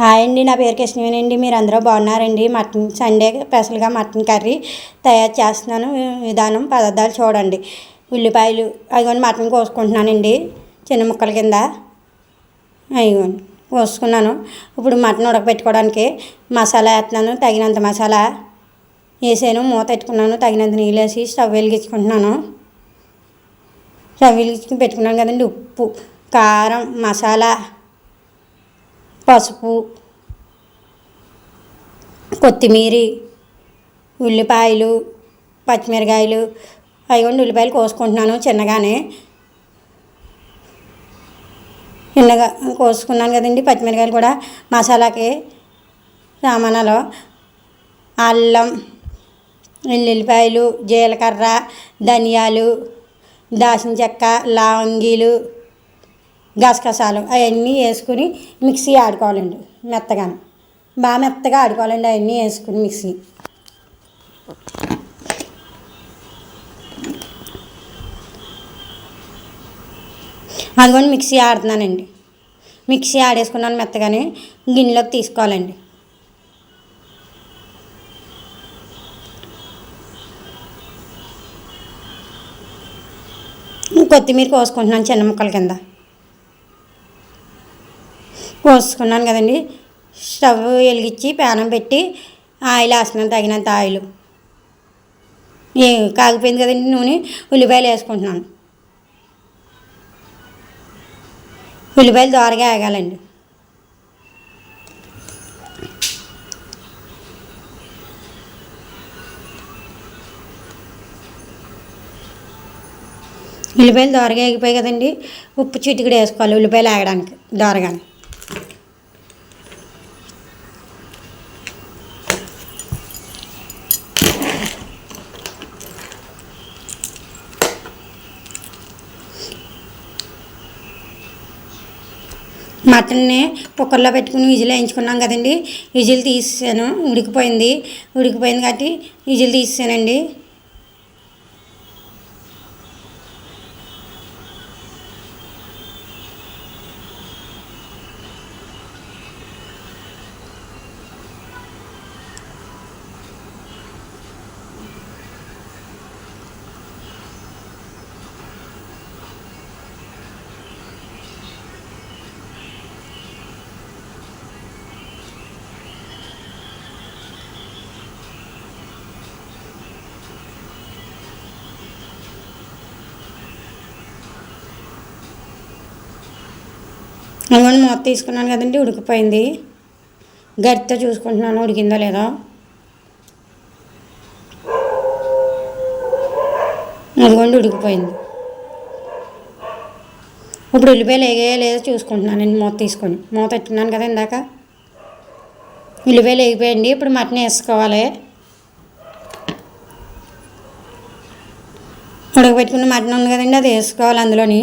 Hi అండి నా పేరు కృష్ణవేనండి మీరు అందరూ బాగున్నారండి? మటన్ సండే స్పెషల్గా మటన్ కర్రీ తయారు చేస్తున్నాను. విధానం పదార్థాలు చూడండి. ఉల్లిపాయలు అదిగోండి మటన్ కోసుకుంటున్నానండి. చిన్న ముక్కల కింద. అదిగోండి కోసుకున్నాను. ఇప్పుడు మటన్ ఉడకబెట్టుకోవడానికి మసాలా వేస్తున్నాను. తగినంత మసాలా వేసాను. మూత పెట్టుకున్నాను. తగినంత నీళ్ళు వేసి స్టవ్ వెలిగించుకుంటున్నాను. స్టవ్ వెలిగించుకుని పెట్టుకున్నాను కదండి. ఉప్పు కారం మసాలా పసుపు కొత్తిమీర ఉల్లిపాయలు పచ్చిమిరకాయలు అవి ఉల్లిపాయలు కోసుకుంటున్నాను చిన్నగానే. చిన్నగా కోసుకున్నాను కదండి పచ్చిమిరకాయలు కూడా మసాలాకి సామానాలు. అల్లం వెల్లుల్లిపాయలు జీలకర్ర ధనియాలు దాల్చిన చెక్క లవంగీలు గసగసాలు అవన్నీ వేసుకుని మిక్సీ ఆడుకోవాలండి మెత్తగా బాగా మెత్తగా ఆడుకోవాలండి అవన్నీ వేసుకుని మిక్సీ. అదిగోండి మిక్సీ ఆడుతున్నానండి. మిక్సీ ఆడేసుకున్నాను మెత్తగానే గిన్నెలోకి తీసుకోవాలండి. కొత్తిమీర కోసుకుంటున్నాను చిన్న ముక్కల కింద. కోసుకున్నాను కదండి. స్టవ్ వెలిగించి ప్యానం పెట్టి ఆయిల్ వేస్తున్నాను తగినంత ఆయిల్. ఏ కాగిపోయింది కదండి నూనె. ఉల్లిపాయలు వేసుకుంటున్నాను. ఉల్లిపాయలు దోరగా ఆగాలండి ఉల్లిపాయలు దోరగా వేగిపోయి కదండి. ఉప్పు చిటికడ వేసుకోవాలి ఉల్లిపాయలు ఆగడానికి దోరగానే. మటన్ని కుక్కర్లో పెట్టుకుని విజిల్ వేయించుకున్నాం కదండి. విజిల్ తీసాను ఉడికిపోయింది. ఉడికిపోయింది కాబట్టి విజిల్ తీసానండి అందుకని మూత తీసుకున్నాను కదండి ఉడికిపోయింది. గరితో చూసుకుంటున్నాను ఉడికిందో లేదో. అదిగోండి ఉడికిపోయింది. ఇప్పుడు ఉల్లిపాయలు వేగాయో లేదో చూసుకుంటున్నాను అండి మూత తీసుకొని. మూత పెట్టుకున్నాను కదా ఇందాక. ఉల్లిపాయలు వేగిపోయండి ఇప్పుడు మటన్ వేసుకోవాలి. ఉడకబెట్టుకున్న మటన్ ఉంది కదండి అది వేసుకోవాలి అందులోని.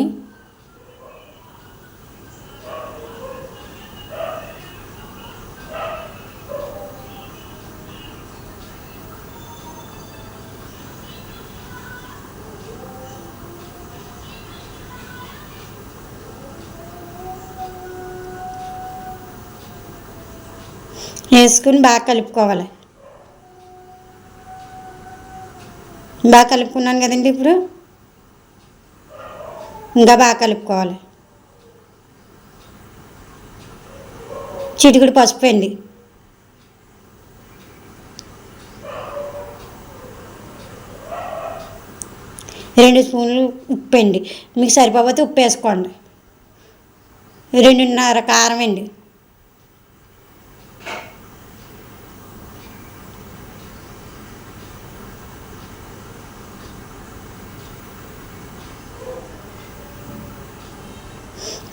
వేసుకుని బాగా కలుపుకోవాలి. బాగా కలుపుకున్నాను కదండి ఇప్పుడు? ఇంకా బాగా కలుపుకోవాలి. చిటికుడు పసుపు అండి. రెండు స్పూన్లు ఉప్పు అండి. మీకు సరిపోతే ఉప్పు వేసుకోండి. రెండున్నర కారం అండి.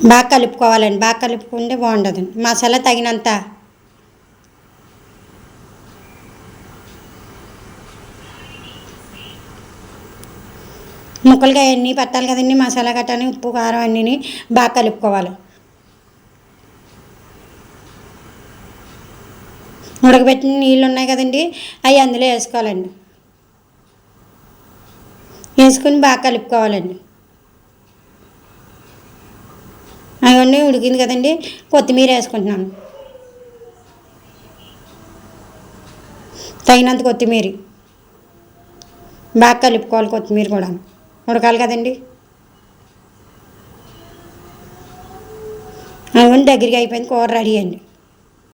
బాగా కలుపుకోవాలండి బాగా కలుపుకుంటే బాగుండదండి మసాలా తగినంత. ముక్కలుగా అన్నీ పట్టాలి కదండి మసాలా గట్టాని ఉప్పు కారం అన్నీ బాగా కలుపుకోవాలి. ఉడకబెట్టిన నీళ్ళు ఉన్నాయి కదండి అవి అందులో వేసుకోవాలండి. వేసుకుని బాగా కలుపుకోవాలండి. ఇదిగోండి ఉడికింది కదండి. కొత్తిమీర వేసుకుంటున్నాను. తగినంత కొత్తిమీర. బాగా కలుపుకోవాలి కొత్తిమీర కూడా. ఉడకాలి కదండి. అవన్నీ దగ్గరికి అయిపోయింది కూర రెడీ అండి.